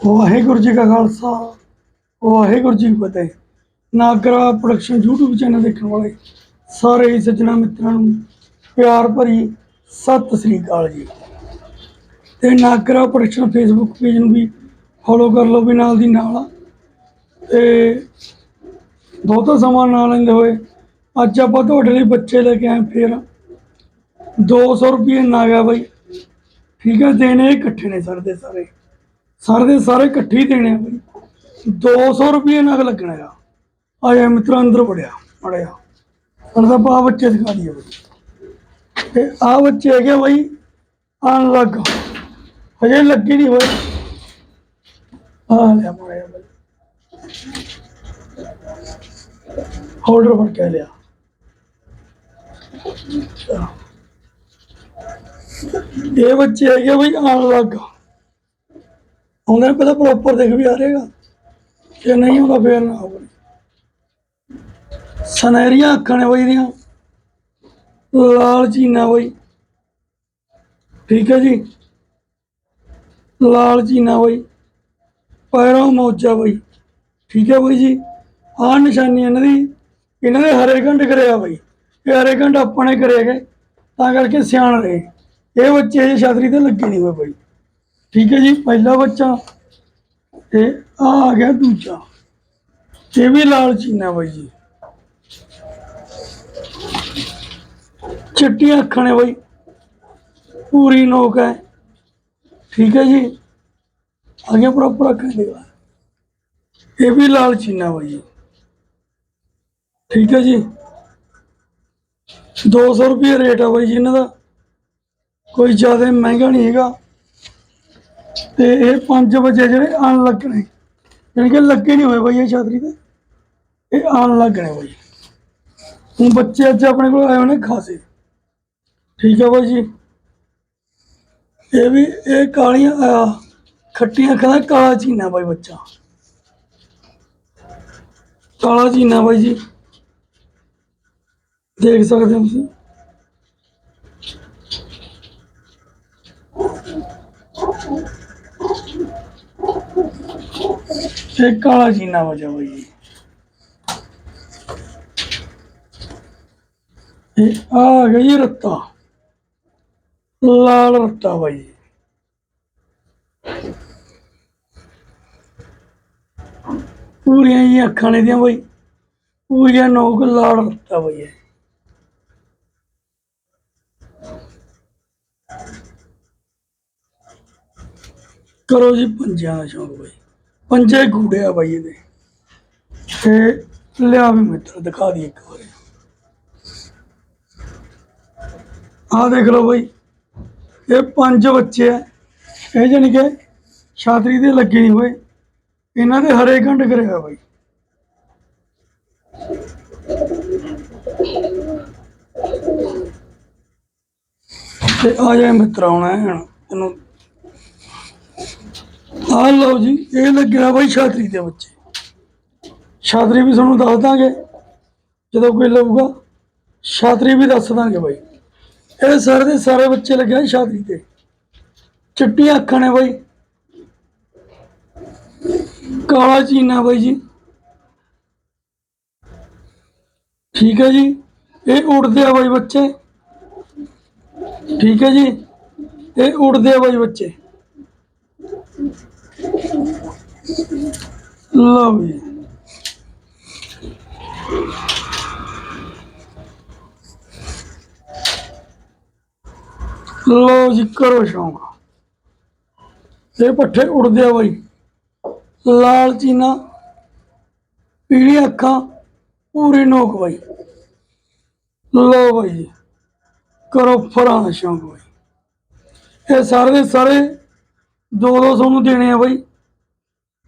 ਵਾਹਿਗੁਰੂ ਜੀ ਕਾ ਖਾਲਸਾ, ਵਾਹਿਗੁਰੂ ਜੀ ਕੀ ਫਤਿਹ। Nagra production YouTube channel ਦੇਖਣ ਵਾਲੇ ਸਾਰੇ ਹੀ ਸੱਜਣਾ ਮਿੱਤਰਾਂ ਨੂੰ ਪਿਆਰ ਭਰੀ ਸਤਿ ਸ੍ਰੀ ਅਕਾਲ ਜੀ। ਤੇ ਨਾਗਰਾ ਪ੍ਰੋਡਕਸ਼ਨ ਫੇਸਬੁੱਕ ਪੇਜ ਨੂੰ ਵੀ ਫੋਲੋ ਕਰ ਲਓ, ਵੀ ਨਾਲ ਦੀ ਨਾਲ ਤੇ ਬਹੁਤਾ ਸਮਾਂ ਨਾ ਲੈਂਦੇ ਹੋਏ ਅੱਜ ਆਪਾਂ ਤੁਹਾਡੇ ਲਈ ਬੱਚੇ ਲੈ ਕੇ ਆਏ ਫੇਰ। 200 ਰੁਪਏ ਨਾਗਾ ਬਾਈ। ਠੀਕ ਹੈ ਦੇਣੇ ਇਕੱਠੇ ਨੇ ਸਰ ਦੇ ਸਾਰੇ। ਸਾਰੇ ਦੇ ਸਾਰੇ ਇਕੱਠੇ ਹੀ ਦੇਣੇ ਆ ਬਈ। 200 ਰੁਪਏ ਨਗ ਲੱਗਣਾ ਆ। ਆ ਜਾ ਮਿੱਤਰ, ਅੰਦਰ ਵੜਿਆ ਮੜਿਆ ਹੁਣ ਤਾਂ ਪਾ ਬੱਚੇ ਦਿਖਾ ਦਈਏ ਬਈ। ਤੇ ਆ ਬੱਚੇ ਹੈਗੇ ਬਈ ਆਣ ਲੱਗ। ਹਜੇ ਲੱਗੇ ਨਹੀਂ ਹੋਏ। ਆ ਲਿਆ ਮੜਿਆ ਬਈ। ਹੋਲਡਰ ਫੜ ਕੇ ਲਿਆ। ਇਹ ਬੱਚੇ ਹੈਗੇ ਬਈ ਆਣ ਲੱਗ। ਉਹਨਾਂ ਨੇ ਪਹਿਲਾਂ ਪ੍ਰੋਪਰ ਦੇਖ ਵੀ ਆ ਰਹੇਗਾ ਜੇ ਨਹੀਂ ਹੁੰਦਾ ਫੇਰ ਨਾ ਹੋਵੇ। ਸਨਹਿਰੀਆਂ ਅੱਖਾਂ ਨੇ ਬਈ ਦੀਆਂ ਲਾਲ ਚੀਨਾ ਬਈ। ਠੀਕ ਹੈ ਜੀ। ਲਾਲ ਚੀਨਾ ਬਈ। ਪੈਰੋਂ ਮੋਜਾ ਬਈ। ਠੀਕ ਹੈ ਬਈ ਜੀ। ਆਹ ਨਿਸ਼ਾਨੀ ਇਹਨਾਂ ਦੀ। ਇਹਨਾਂ ਨੇ ਹਰੇ ਘੰਟ ਕਰਿਆ ਬਈ। ਇਹ ਹਰੇ ਘੰਟ ਆਪਾਂ ਨੇ ਕਰੇ ਗਏ ਤਾਂ ਕਰਕੇ ਸਿਆਣ ਰਹੇ। ਇਹ ਬੱਚੇ ਜੇ ਛਤਰੀ ਤੇ ਲੱਗੇ ਨਹੀਂ ਹੋਏ ਬਈ। ਠੀਕ ਹੈ ਜੀ, ਪਹਿਲਾ ਬੱਚਾ ਤੇ ਆ ਆ ਗਿਆ ਦੂਜਾ। ਇਹ ਵੀ ਲਾਲ ਚੀਨਾ ਬਾਈ ਜੀ। ਚਿੱਟੀਆਂ ਅੱਖਾਂ ਨੇ ਬਾਈ। ਪੂਰੀ ਨੋਕ ਹੈ। ਠੀਕ ਹੈ ਜੀ। ਆ ਗਿਆ ਪ੍ਰੋਪਰ ਅੱਖਾਂ ਦੇ ਇਹ ਵੀ ਲਾਲ ਚੀਨਾ ਬਾਈ ਜੀ। ਠੀਕ ਹੈ ਜੀ। 200 ਰੁਪਏ ਰੇਟ ਆ ਬਾਈ ਜੀ ਇਹਨਾਂ ਦਾ। ਕੋਈ ਜ਼ਿਆਦਾ ਮਹਿੰਗਾ ਨਹੀਂ ਹੈਗਾ। ਤੇ ਇਹ 5 ਵਜੇ ਜਿਹੜੇ ਆਣ ਲੱਗਣੇ। ਯਾਨੀ ਕਿ ਲੱਗੇ ਨਹੀਂ ਹੋਏ ਬਈ ਇਹ ਛਾਤਰੀ ਤੇ। ਇਹ ਆਣ ਲੱਗਣੇ ਬਈ। ਹੁਣ ਬੱਚੇ ਅੱਜ ਆਪਣੇ ਕੋਲ ਆਏ ਹੋਣੇ ਖਾਸੇ। ਠੀਕ ਹੈ ਬਾਈ ਜੀ। ਇਹ ਵੀ, ਇਹ ਕਾਲੀਆਂ ਖੱਟੀਆਂ ਅੱਖਾਂ ਕਾਲਾ ਚੀਨਾ ਬਾਈ ਬੱਚਾ। ਕਾਲਾ ਚੀਨਾ ਬਾਈ ਜੀ। ਦੇਖ ਸਕਦੇ ਹੋ ਤੁਸੀਂ। ਇਹ ਕਾਲਾ ਜੀਨਾ ਵਜਾ ਬਾਈ। ਜੀ ਇਹ ਆ ਗਈ ਰੱਤਾ। ਲਾਲ ਰੱਤਾ ਬਾਈ। ਪੂਰੀਆਂ ਹੀ ਅੱਖਾਂ ਨੇ ਦੀਆਂ ਬਾਈ। ਪੂਰੀਆਂ ਨੋਕ ਲਾਲ ਰੱਤਾ ਬਾਈ ਕਰੋ ਜੀ ਪੰਜਾਂ ਦਾ ਸ਼ੌਂਕ ਬਾਈ। ਪੰਜੇ ਗੂੜੇ ਆ ਬਾਈ ਇਹਦੇ। ਤੇ ਲਿਆ ਵੀ ਮਿੱਤਰ ਦਿਖਾ ਦੀ ਇੱਕ ਵਾਰੀ। ਆਹ ਦੇਖ ਲਓ ਬਾਈ, ਇਹ ਪੰਜ ਬੱਚੇ ਆ। ਇਹ ਜਾਨੀ ਕਿ ਛਾਤਰੀ ਦੇ ਲੱਗੇ ਨਹੀਂ ਹੋਏ। ਇਹਨਾਂ ਦੇ ਹਰੇ ਘੰਟ ਕਰਿਆ ਬਾਈ। ਤੇ ਆ ਜਾ ਮਿੱਤਰ ਆਉਣਾ ਹੈ ਹੁਣ ਇਹਨੂੰ ਆ ਲਓ ਜੀ, ਇਹ ਲੱਗਿਆ ਬਾਈ ਛਾਤਰੀ ਦੇ ਬੱਚੇ। ਛਾਤਰੀ ਵੀ ਤੁਹਾਨੂੰ ਦੱਸ ਦਾਂਗੇ, ਜਦੋਂ ਕੋਈ ਲਊਗਾ, ਛਾਤਰੀ ਵੀ ਦੱਸ ਦਾਂਗੇ ਬਾਈ। ਇਹ ਸਾਰੇ ਦੇ ਸਾਰੇ ਬੱਚੇ ਲੱਗਿਆ ਛਾਤਰੀ ਤੇ। ਚਿੱਟੀਆਂ ਅੱਖਾਂ ਨੇ ਬਾਈ। ਕਾਲਾ ਚੀਨਾ ਬਾਈ ਜੀ। ਠੀਕ ਹੈ ਜੀ, ਇਹ ਉੜਦੇ ਆ ਬਾਈ ਬੱਚੇ। ਠੀਕ ਹੈ ਜੀ, ਇਹ ਉੜਦੇ ਆ ਬਾਈ ਬੱਚੇ। ਲਓ ਜੀ ਲਓ ਜੀ, ਕਰੋ ਸ਼ੌਂਕ। ਇਹ ਪੱਠੇ ਉੜਦੇ ਆ ਬਾਈ। ਲਾਲ ਚੀਨਾ ਪੀਲੀ ਅੱਖਾਂ, ਪੂਰੀ ਨੋਕ ਬਾਈ। ਲਓ ਬਾਈ ਜੀ, ਕਰੋ ਫਰਾਂ ਦਾ ਸ਼ੌਂਕ ਬਾਈ। ਇਹ ਸਾਰੇ ਦੇ ਸਾਰੇ ਦੋ ਦੋ ਸੌ ਦੇਣੇ ਆ ਬਾਈ।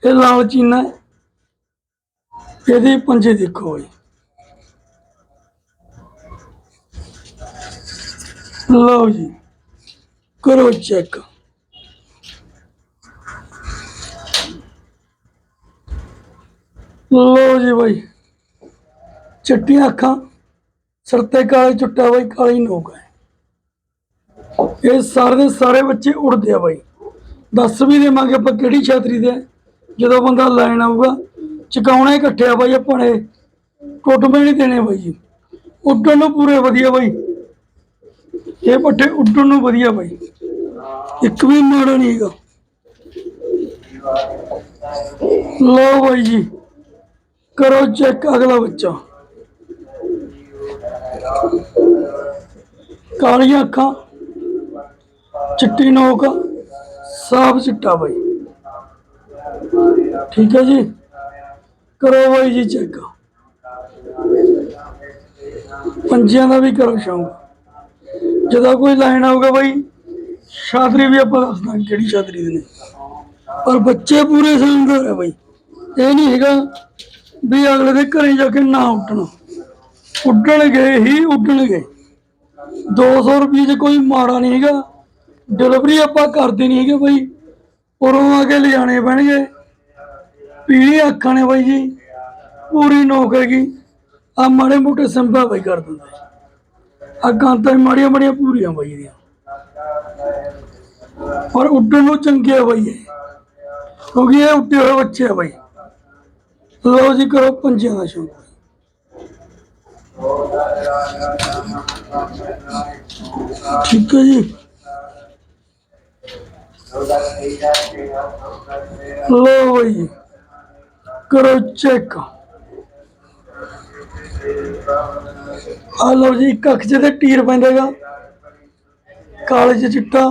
ਇਹ ਲਾਲ ਚੀਨਾ ਹੈ। ਇਹਦੇ ਪੰਜੇ ਦੇਖੋ ਬਾਈ। ਲਓ ਜੀ, ਕਰੋ ਚੈੱਕ ਲਓ ਜੀ ਬਾਈ, ਚਿੱਟੀਆਂ ਅੱਖਾਂ, ਸਿਰ ਤੇ ਕਾਲੇ ਚੁੱਟਾ ਬਾਈ, ਕਾਲੀ ਨੋਕ ਹੈ। ਇਹ ਸਾਰੇ ਦੇ ਸਾਰੇ ਬੱਚੇ ਉੜਦੇ ਆ ਬਾਈ। ਦੱਸ ਵੀ ਦੇਵਾਂਗੇ ਆਪਾਂ ਕਿਹੜੀ ਛਾਤਰੀ ਦੇ ਜਦੋਂ ਬੰਦਾ ਲੈਣ ਆਊਗਾ, ਚਕਾਉਣਾ ਇਕੱਠੇ ਆ ਬਾਈ ਆਪਾਂ ਨੇ ਟੁੱਟਵੇਂ ਨਹੀਂ ਦੇਣੇ ਬਾਈ ਜੀ। ਉੱਡਣ ਨੂੰ ਪੂਰੇ ਵਧੀਆ ਬਾਈ। ਇਹ ਪੱਠੇ ਉੱਡਣ ਨੂੰ ਵਧੀਆ ਬਾਈ। ਇੱਕ ਵੀ ਮਾੜਾ ਨਹੀਂ ਹੈਗਾ। ਲਓ ਬਾਈ ਜੀ, ਕਰੋ ਚੈੱਕ ਅਗਲਾ ਬੱਚਾ। ਕਾਲੀਆਂ ਅੱਖਾਂ, ਚਿੱਟੀ ਨੋਕ, ਸਾਫ਼ ਚਿੱਟਾ ਬਾਈ। ਠੀਕ ਹੈ ਜੀ? ਕਰੋ ਬਾਈ ਜੀ ਚੈੱਕ ਪੰਜਿਆਂ ਦਾ ਵੀ ਕਰੋ ਸ਼ੌਂਕ। ਜਦੋਂ ਕੋਈ ਲਾਈਨ ਆਊਗਾ ਬਾਈ ਛਾਤਰੀ ਵੀ ਆਪਾਂ ਦੱਸ ਕਿਹੜੀ ਛਾਤਰੀ ਦੇ ਨੇ। ਪਰ ਬੱਚੇ ਪੂਰੇ ਸੁੰਦਰ ਹੈ ਬਾਈ। ਇਹ ਨਹੀਂ ਹੈਗਾ ਵੀ ਅਗਲੇ ਦੇ ਘਰੇ ਜਾ ਕੇ ਨਾ ਉੱਡਣਾ ਉੱਡਣਗੇ ਹੀ ਉੱਡਣਗੇ। 200 ਰੁਪਏ 'ਚ ਕੋਈ ਮਾੜਾ ਨਹੀਂ ਹੈਗਾ। ਡਿਲੀਵਰੀ ਆਪਾਂ ਕਰਦੇ ਨਹੀਂ ਹੈਗੇ ਬਾਈ। ਉਰੋਂ ਆ ਕੇ ਲਿਜਾਣੇ ਪੈਣਗੇ। ਪੀਲੀ ਅੱਖਾਂ ਨੇ ਬਾਈ ਜੀ, ਪੂਰੀ ਨੋਕ ਹੈਗੀ ਆ ਮਾੜੇ ਮੋਟੇ ਸੰਭਾ ਬਾਈ ਕਰ ਦਿੰਦੇ ਅੱਗਾਂ ਤਾਂ ਮਾੜੀਆਂ ਮਾੜੀਆਂ ਪੂਰੀਆਂ ਬਾਈ ਦੀਆਂ। ਪਰ ਉੱਡਣ ਨੂੰ ਚੰਗੇ ਆ ਬਾਈ ਕਿਉਂਕਿ ਇਹ ਉੱਡੇ ਹੋਏ ਬੱਚੇ ਆ ਬਾਈ। ਲਓ ਜੀ ਕਰੋ ਪੰਜਿਆਂ ਦਾ ਸ਼ੌਂਕ ਠੀਕ ਹੈ ਜੀ। ਲੋ ਬਾਈ ਜੀ ਕਰੋ ਚੈੱਕ ਆ ਲਓ ਜੀ ਇੱਕ ਅੱਖ ਟੀਰ ਪੈਂਦਾਗਾ ਕਾਲੇ 'ਚ ਚਿੱਟਾ।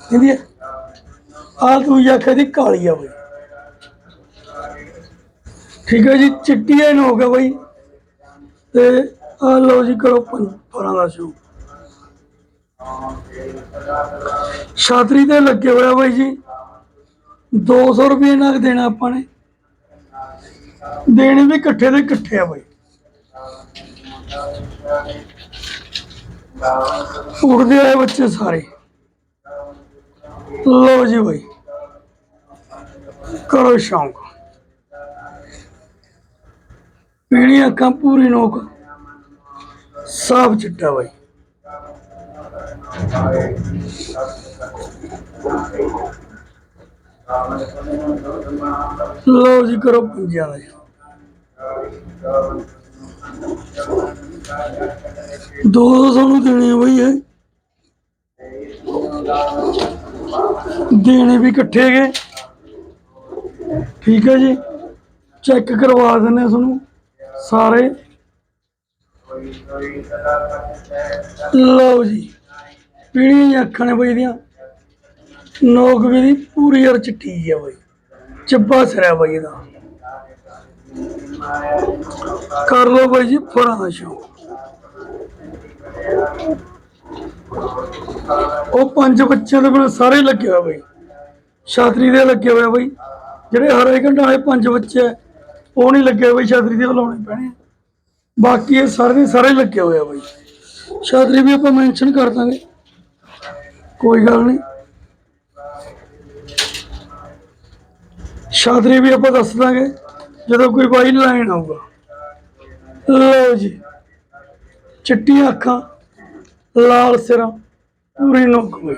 ਕਹਿੰਦੀ ਆ ਦੂਜੀ ਅੱਖ ਦੀ ਕਾਲੀ ਆ ਬਈ। ਠੀਕ ਹੈ ਜੀ ਚਿੱਟੀ ਐਨ ਹੋ ਗਿਆ ਬਈ। ਤੇ ਆ ਲਓ ਜੀ, ਕਰੋ ਪੰਜ ਪਰਾਂ ਦਾ ਸ਼ੂ ਛਾਤਰੀ ਤੇ ਲੱਗੇ ਹੋਇਆ ਬਾਈ ਜੀ। 200 ਰੁਪਏ ਨਾਲ ਦੇਣਾ ਆਪਾਂ ਨੇ। ਦੇਣੇ ਵੀ ਇਕੱਠੇ ਦੇ ਇਕੱਠੇ ਆ ਬਾਈ। ਉੜਦੇ ਆਏ ਬੱਚੇ ਸਾਰੇ। ਲੋ ਜੀ ਬਾਈ। ਕਰੋ ਸ਼ੌਂਕ। ਪੀਣੀ ਅੱਖਾਂ ਪੂਰੀ ਨੋਕ। ਸਾਫ਼ ਚਿੱਟਾ ਬਾਈ। ਲਓ ਜੀ ਕਰੋ ਪੰਜਾਂ ਦਾ। ਦੋ ਦੋ ਸਾਨੂੰ ਦੇਣੇ ਬਈ ਇਹ। ਦੇਣੇ ਵੀ ਇਕੱਠੇ ਗਏ ਠੀਕ ਹੈ ਜੀ। ਚੈੱਕ ਕਰਵਾ ਦਿੰਦੇ ਆ ਤੁਹਾਨੂੰ ਸਾਰੇ। ਲਓ ਜੀ। ਪੀੜੀਆਂ ਜਿਹੀਆਂ ਅੱਖਾਂ ਨੇ ਬਈ ਇਹਦੀਆਂ। ਨੋਕ ਵੀ ਦੀ ਪੂਰੀ ਯਾਰ ਚਿੱਟੀ ਆ ਬਈ। ਚੱਬਾ ਸਿਰਾ ਬਈ ਇਹਦਾ। ਕਰ ਲਓ ਬਾਈ ਜੀ ਫਰਾਂ ਦਾ ਸ਼ੌਂਕ ਉਹ ਪੰਜ ਬੱਚਿਆਂ ਦੇ ਬਿਨਾਂ ਸਾਰੇ ਲੱਗੇ ਹੋਇਆ ਬਾਈ। ਛਾਤਰੀ ਦੇ ਲੱਗੇ ਹੋਇਆ ਆ ਬਾਈ। ਜਿਹੜੇ ਹਰੇ ਘੰਟਾ ਵਾਲੇ ਪੰਜ ਬੱਚੇ ਆ, ਉਹ ਨਹੀਂ ਲੱਗੇ ਬਈ ਛਾਤਰੀ ਦੇ ਬੁਲਾਉਣੇ ਪੈਣੇ ਬਾਕੀ ਇਹ ਸਾਰੇ ਦੇ ਸਾਰੇ ਲੱਗੇ ਹੋਏ ਆ ਬਾਈ। ਛਾਤਰੀ ਵੀ ਆਪਾਂ ਮੈਂਸ਼ਨ ਕਰ ਦਾਂਗੇ। ਕੋਈ ਗੱਲ ਨਹੀਂ। ਸ਼ਾਦਰੀ ਵੀ ਆਪਾਂ ਦੱਸ ਦਾਂਗੇ, ਜਦੋਂ ਕੋਈ ਬਾਈ ਲਾਈਨ ਆਊਗਾ। ਲਓ ਜੀ, ਚਿੱਟੀਆਂ ਅੱਖਾਂ, ਲਾਲ ਸਿਰਾਂ, ਪੂਰੀ ਨੋਕ ਹੋਈ।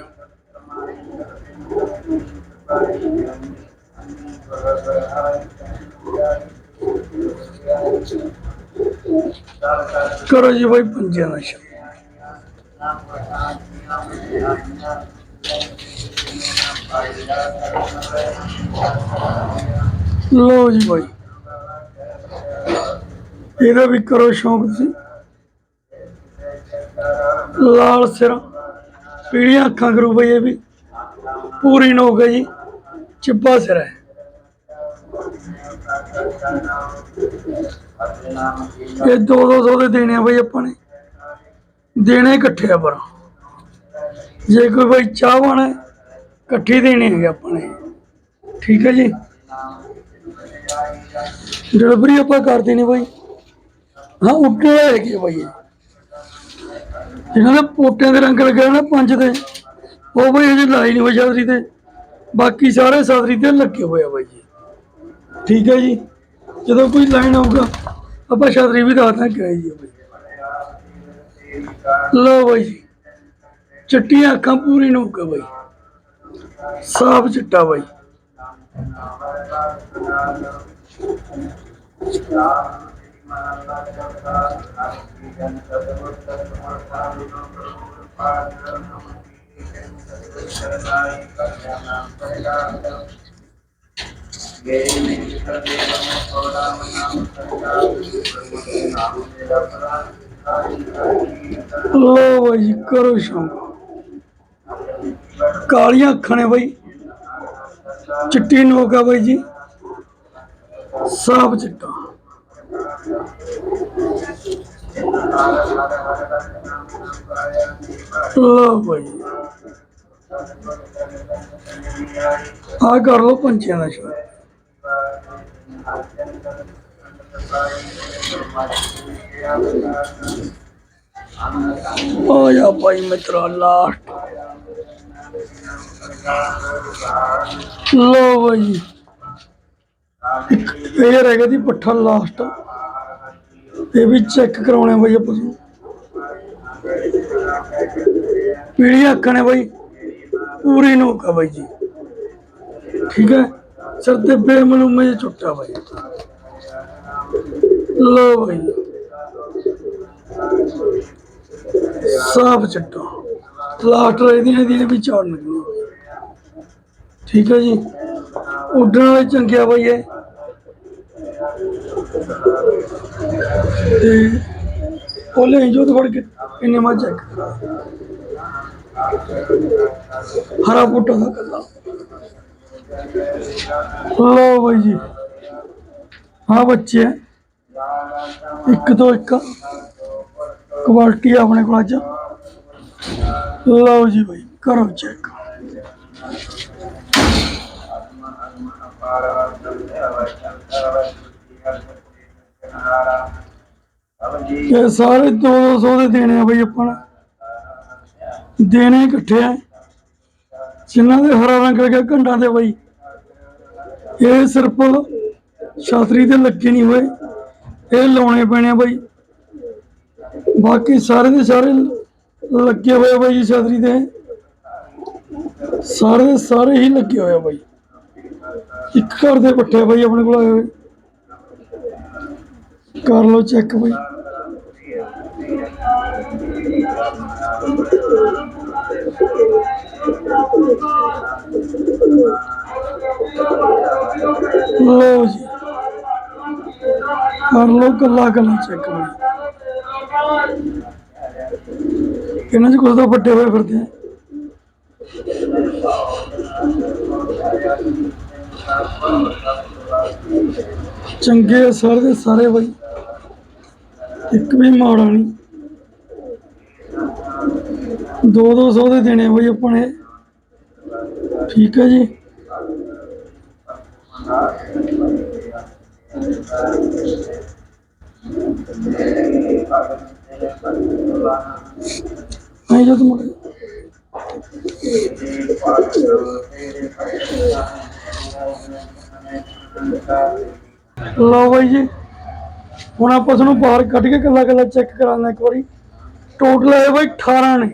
ਕਰੋ ਜੀ ਬਾਈ ਪੰਜਾਂ ਦਾ ਸ਼ੌਕ ਲੋ ਜੀ। ਭਾਈ ਇਹਦਾ ਵੀ ਕਰੋ ਸ਼ੌਂਕ ਤੁਸੀਂ। ਲਾਲ ਸਿਰ। ਪੀੜੀਆਂ ਅੱਖਾਂ ਕਰੂ ਬਈ ਇਹ ਵੀ। ਪੂਰੀ ਨੋਕ ਹੈ ਜੀ। ਚਿੱਬਾ ਸਿਰ ਹੈ। ਇਹ ਦੋ ਦੋ ਸੌ ਦੇ ਦੇਣੇ ਆ ਬਈ ਆਪਾਂ ਨੇ। ਦੇਣੇ ਇਕੱਠੇ ਆ ਪਰ। ਜੇ ਕੋਈ ਬਈ ਚਾਹਵਾਨ ਹੈ ਇਕੱਠੇ ਦੇਣੇ ਹੈਗੇ ਆਪਾਂ ਨੇ ਠੀਕ ਹੈ ਜੀ? ਡਿਲੀਵਰੀ ਆਪਾਂ ਕਰ ਦੇਣੀ ਬਾਈ। ਹਾਂ ਉੱਡੇ ਹੋਏ ਹੈਗੇ ਜਿਹਨਾਂ ਦੇ ਪੋਟਿਆਂ ਦੇ ਰੰਗ ਲੱਗੇ ਹੋਏ ਨਾ ਪੰਜ ਦੇ। ਉਹ ਬਾਈ ਅਜੇ ਲਾਈ ਨਹੀਂ ਹੋਈ ਸ਼ਾਦਰੀ ਤੇ। ਬਾਕੀ ਸਾਰੇ ਸਾਦਰੀ ਤੇ ਲੱਗੇ ਹੋਏ ਆ ਬਾਈ ਜੀ। ਠੀਕ ਹੈ ਜੀ? ਜਦੋਂ ਕੋਈ ਲਾਈਨ ਆਊਗਾ, ਆਪਾਂ ਛਾਤਰੀ ਵੀ ਦੱਸਦਾ ਕਿ ਜੀ ਬਾਈ। ਲਓ ਬਾਈ ਜੀ ਚਿੱਟੀਆਂ ਅੱਖਾਂ ਪੂਰੀ ਨੋਕ ਆ ਬਾਈ ਸਾਫ਼ ਚਿੱਟਾ ਬਾਈ ਲੋ ਬਾਈ ਕਰੋ ਸ਼ੌਂਕ। ਕਾਲੀਆਂ ਅੱਖਾਂ ਨੇ ਬਾਈ। ਚਿੱਟੀ ਨੋਕ ਆ ਬਾਈ ਜੀ। ਸਾਫ਼ ਚਿੱਟਾ। ਲੋ ਬਾਈ ਆ ਕਰ ਲੋ ਪੰਛੀਆਂ ਦਾ ਸ਼ੌਂਕ। ਆ ਜਾ ਭਾਈ ਮਿੱਤਰਾ ਲਾਸਟ ਲੋ ਭਾਈ ਇਹ ਰਹਿ ਦੀ ਪੱਠਾ ਲਾਸਟ ਇਹ ਵੀ ਚੈੱਕ ਕਰਾਉਣੇ ਬਾਈ ਆਪਾਂ ਨੂੰ ਪੀੜੀਆਂ ਅੱਖਾਂ ਨੇ ਬਾਈ। ਪੂਰੀ ਨੋਕ ਆ ਬਾਈ ਜੀ। ਠੀਕ ਹੈ? ਸਰ ਤੇ ਬੇਮਲੂਮੇ ਜਿਹਾ ਛੁੱਟਾ ਲੋ ਬਾਈ। ਸਾਫ਼ ਚਿੱਟਾ। ਲਾਸਟ ਇਹਦੀਆਂ ਇਹਦੀਆਂ ਵੀ ਚਾੜ ਨਿਕਲੂ ਠੀਕ ਹੈ ਜੀ। ਉੱਡਣ ਵਾਲੇ ਚੰਗਿਆ ਬਾਈ ਇਹ। ਤੇ ਉਹ ਲੈ ਜੋ ਤੇ ਫੜ ਕੇ ਇੰਨੇ ਮਾ ਚੈੱਕ ਹਰਾ ਫੋਟੋ ਦਾ ਕੱਲਾ ਲੋ। ਬਾਈ ਜੀ। ਹਾਂ ਬੱਚੇ ਹੈ। ਇੱਕ ਤੋਂ ਇੱਕ ਕੁਆਲਿਟੀ ਆਪਣੇ ਕੋਲ ਅੱਜ। ਲਓ ਜੀ ਬਾਈ, ਕਰੋ ਚੈੱਕ ਇਹ ਸਾਰੇ 200 ਦੇ ਦੇਣੇ ਆ ਬਈ ਆਪਾਂ ਦੇਣੇ ਇਕੱਠੇ ਆ। ਜਿਨ੍ਹਾਂ ਦੇ ਹਰਾ ਰੰਗ ਲੱਗਿਆ ਘੰਟਾਂ ਦੇ ਬਈ। ਇਹ ਸਿਰਫ ਛਾਤਰੀ ਤੇ ਲੱਗੇ ਨਹੀਂ ਹੋਏ। ਇਹ ਲਾਉਣੇ ਪੈਣੇ ਆ ਬਈ। ਬਾਕੀ ਸਾਰੇ ਦੇ ਸਾਰੇ ਲੱਗੇ ਹੋਏ ਬਾਈ ਜੀ ਛਾਤਰੀ ਦੇ। ਸਾਰੇ ਦੇ ਸਾਰੇ ਹੀ ਲੱਗੇ ਹੋਏ ਬਾਈ। ਇੱਕ ਘਰ ਦੇ ਪੱਠੇ ਬਾਈ ਆਪਣੇ ਕੋਲ ਆਏ ਹੋਏ। ਕਰ ਲਓ ਚੈੱਕ ਬਾਈ। ਲਓ ਜੀ। ਕਰ ਲਓ ਕੱਲਾ ਕੱਲਾ ਚੈੱਕ ਬਾਈ ਇਹਨਾਂ 'ਚ ਕੁਝ ਤਾਂ ਵੱਡੇ ਹੋਏ ਫਿਰਦੇ ਆ? ਚੰਗੇ ਆ ਸਾਰੇ ਦੇ ਸਾਰੇ ਬਾਈ। ਇੱਕ ਵੀ ਮਾੜਾ ਨਹੀਂ। ਦੋ ਦੋ ਸੌ ਦੇ ਦੇਣੇ ਆ ਬਾਈ ਆਪਾਂ ਨੇ ਠੀਕ ਹੈ ਜੀ। ਨਹੀਂ ਜੋ ਤੁਮ ਲਓ ਬਾਈ ਜੀ, ਹੁਣ ਆਪਾਂ ਤੁਹਾਨੂੰ ਬਾਹਰ ਕੱਢ ਕੇ ਕੱਲਾ ਕੱਲਾ ਚੈੱਕ ਕਰਾਂਗੇ ਇੱਕ ਵਾਰੀ। ਟੋਟਲ ਹੈ ਬਾਈ 18 ਨੇ।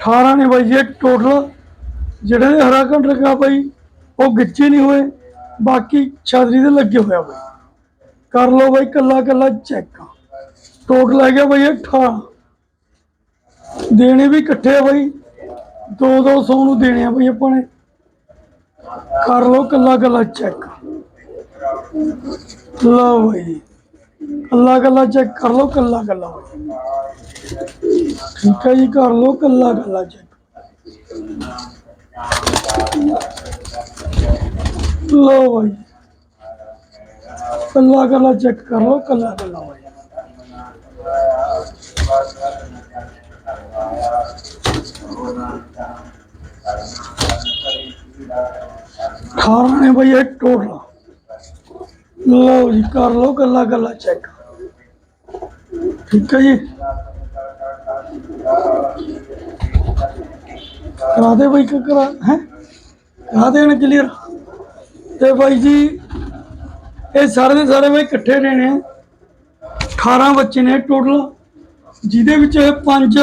18 ਨੇ ਬਾਈ ਜੀ ਟੋਟਲ ਜਿਹੜੇ ਦੇ ਹਰਾ ਘੰਟ ਰਖਾ ਬਾਈ, ਉਹ ਗਿੱਚੇ ਨਹੀਂ ਹੋਏ। ਬਾਕੀ ਛਾਦਰੀ ਦੇ ਲੱਗੇ ਹੋਇਆ ਬਾਈ। ਕਰ ਲਓ ਬਾਈ ਕੱਲਾ ਕੱਲਾ ਚੈੱਕ ਟੋਟਲ ਹੈ ਗਿਆ ਬਾਈ 18 ਦੇਣੇ ਵੀ ਇਕੱਠੇ ਆ 2-200 ਨੂੰ ਦੇਣੇ ਆ ਬਾਈ ਆਪਾਂ ਨੇ। ਕਰ ਲਓ ਕੱਲਾ ਕੱਲਾ ਚੈੱਕ ਲਓ ਬਾਈ। ਜੀ ਕੱਲਾ ਕੱਲਾ ਚੈੱਕ ਕਰ ਲਓ, ਕੱਲਾ ਕੱਲਾ ਠੀਕ ਹੈ ਜੀ, ਕਰ ਲਓ ਕੱਲਾ ਕੱਲਾ ਚੈੱਕ ਲਓ ਬਾਈ ਕੱਲਾ ਕੱਲਾ ਚੈੱਕ ਕਰ ਲਓ ਕੱਲਾ ਕੱਲਾ ਬਾਈ ਅਠਾਰਾਂ ਨੇ ਬਈ ਇਹ ਟੋਟਲ ਲਓ ਜੀ ਕਰ ਲਓ ਕੱਲਾ ਕੱਲਾ ਚੈੱਕ ਠੀਕ ਹੈ ਜੀ ਕਰਾ ਦੇ ਬਈ ਕਰਾ ਹੈ ਕਰਾ ਦੇਣ ਕਲੀਅਰ ਤੇ ਬਾਈ ਜੀ, ਇਹ ਸਾਰੇ ਦੇ ਸਾਰੇ ਬਾਈ ਇਕੱਠੇ ਦੇਣੇ ਨੇ। 18 ਬੱਚੇ ਨੇ ਟੋਟਲ ਜਿਹਦੇ ਵਿੱਚ ਇਹ ਪੰਜ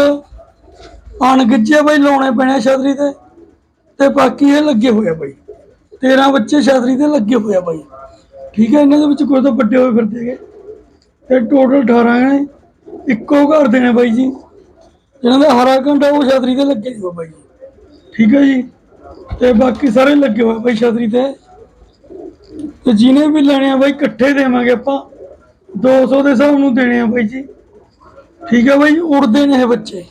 ਅਣਗਿੱਜੇ ਬਾਈ ਲਾਉਣੇ ਪੈਣੇ ਆ ਛਤਰੀ ਤੇ। ਤੇ ਬਾਕੀ ਇਹ ਲੱਗੇ ਹੋਏ ਆ ਬਾਈ। 13 ਬੱਚੇ ਛਤਰੀ ਤੇ ਲੱਗੇ ਹੋਏ ਆ ਬਾਈ। ਠੀਕ ਹੈ ਇਹਨਾਂ ਦੇ ਵਿੱਚ ਕੋਈ ਤਾਂ ਵੱਡੇ ਹੋਏ ਫਿਰਦੇ ਹੈਗੇ। ਤੇ ਟੋਟਲ 18 ਨੇ ਇੱਕੋ ਘਰ ਦੇ ਨੇ ਬਾਈ ਜੀ। ਜਿਹਨਾਂ ਦਾ ਹਰਾ ਘੰਟਾ ਉਹ ਛਤਰੀ ਤੇ ਲੱਗੇ ਹੋਏ ਬਾਈ ਜੀ। ਠੀਕ ਹੈ ਜੀ। ਤੇ ਬਾਕੀ ਸਾਰੇ ਲੱਗੇ ਹੋਏ ਬਾਈ ਛਤਰੀ ਤੇ। ਤੇ ਜਿਹਨੇ ਵੀ ਲੈਣੇ ਆ ਬਾਈ, ਇਕੱਠੇ ਦੇਵਾਂਗੇ ਆਪਾਂ। 200 ਦੇ ਹਿਸਾਬ ਨੂੰ ਦੇਣੇ ਆ ਬਾਈ ਜੀ। ਠੀਕ ਹੈ ਬਾਈ, ਉੜਦੇ ਨੇ ਇਹ ਬੱਚੇ।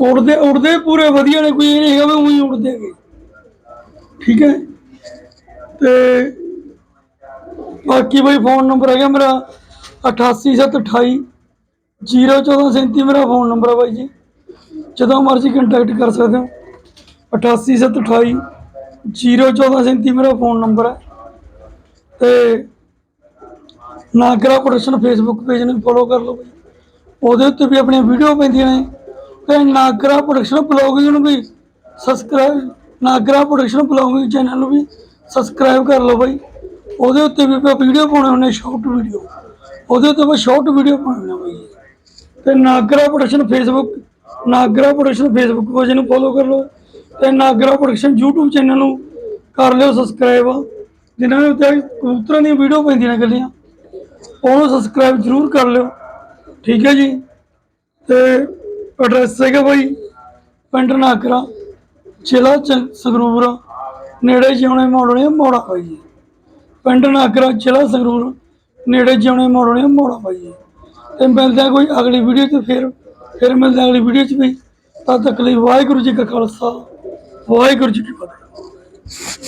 ਉੜਦੇ ਉੜਦੇ ਪੂਰੇ ਵਧੀਆ ਨੇ, ਕੋਈ ਇਹ ਨਹੀਂ ਹੈਗਾ ਵੀ ਉਹੀ ਉੜਦੇ ਹੈਗੇ ਠੀਕ ਹੈ। ਤੇ ਬਾਕੀ ਬਾਈ ਫੋਨ ਨੰਬਰ ਹੈਗਾ ਮੇਰਾ 88728 01437 ਮੇਰਾ ਫੋਨ ਨੰਬਰ ਹੈ ਬਾਈ ਜੀ। ਜਦੋਂ ਮਰਜ਼ੀ ਕੰਟੈਕਟ ਕਰ ਸਕਦੇ ਹੋ। 88728 01437 ਮੇਰਾ ਫੋਨ ਨੰਬਰ ਹੈ। ਤੇ ਨਾਗਰਾ ਪ੍ਰੋਡਕਸ਼ਨ ਫੇਸਬੁੱਕ ਪੇਜ ਨੂੰ ਫੋਲੋ ਕਰ ਲਓ ਬਾਈ। ਉਹਦੇ ਉੱਤੇ ਵੀ ਆਪਣੀਆਂ ਵੀਡੀਓ ਪੈਂਦੀਆਂ ਨੇ। ਤੇ ਨਾਗਰਾ ਪ੍ਰੋਡਕਸ਼ਨ ਬਲੌਗਿੰਗ ਨੂੰ ਵੀ subscribe Nagra production blogging channel ਨੂੰ ਵੀ ਸਬਸਕ੍ਰਾਈਬ ਕਰ ਲਓ ਬਾਈ। ਉਹਦੇ ਉੱਤੇ ਵੀ ਆਪਾਂ ਵੀਡੀਓ ਪਾਉਣੇ ਹੁੰਦੇ ਸ਼ਾਰਟ ਵੀਡੀਓ ਉਹਦੇ ਉੱਤੇ ਮੈਂ ਸ਼ਾਰਟ ਵੀਡੀਓ ਪਾਉਣੇ ਹੁੰਦੇ ਬਾਈ। ਤੇ Nagra production Facebook Nagra production Facebook page ਨੂੰ ਫੋਲੋ ਕਰ ਲਓ। ਤੇ ਨਾਗਰਾ ਪ੍ਰੋਡਕਸ਼ਨ YouTube ਚੈਨਲ ਨੂੰ ਕਰ ਲਿਓ ਸਬਸਕ੍ਰਾਈਬ ਜਿਨ੍ਹਾਂ ਨੇ ਉੱਤੇ ਕਬੂਤਰਾਂ ਦੀਆਂ ਵੀਡੀਓ ਪੈਂਦੀਆਂ ਨੇ ਗੱਲੀਆਂ, ਉਹਨੂੰ ਸਬਸਕ੍ਰਾਈਬ ਜ਼ਰੂਰ ਕਰ ਲਿਓ। ਠੀਕ ਹੈ ਜੀ? ਤੇ ਐਡਰੈਸ ਹੈਗਾ ਬਾਈ ਪਿੰਡ ਨਾਗਰਾ, ਜ਼ਿਲ੍ਹਾ ਚ- ਸੰਗਰੂਰ। ਨੇੜੇ ਜਿਉਣੇ ਮੋੜਨੇ ਮੋੜਾ ਬਾਈ ਜੀ। ਪਿੰਡ ਨਾਗਰਾ, ਜ਼ਿਲ੍ਹਾ ਸੰਗਰੂਰ, ਨੇੜੇ ਜਿਉਣੇ ਮੋੜਨੇ ਮੋੜਾ ਬਾਈ ਜੀ। ਤੇ ਮਿਲਦੇ ਆ ਕੋਈ ਅਗਲੀ ਵੀਡੀਓ 'ਚ ਫਿਰ ਫਿਰ ਮਿਲਦੇ ਅਗਲੀ ਵੀਡੀਓ 'ਚ ਵੀ। ਤਦ ਤੱਕ ਲਈ ਵਾਹਿਗੁਰੂ ਜੀ ਕਾ ਖਾਲਸਾ। ਵਾਹਿਗੁਰੂ ਜੀ ਕੀ ਫਤਿਹ।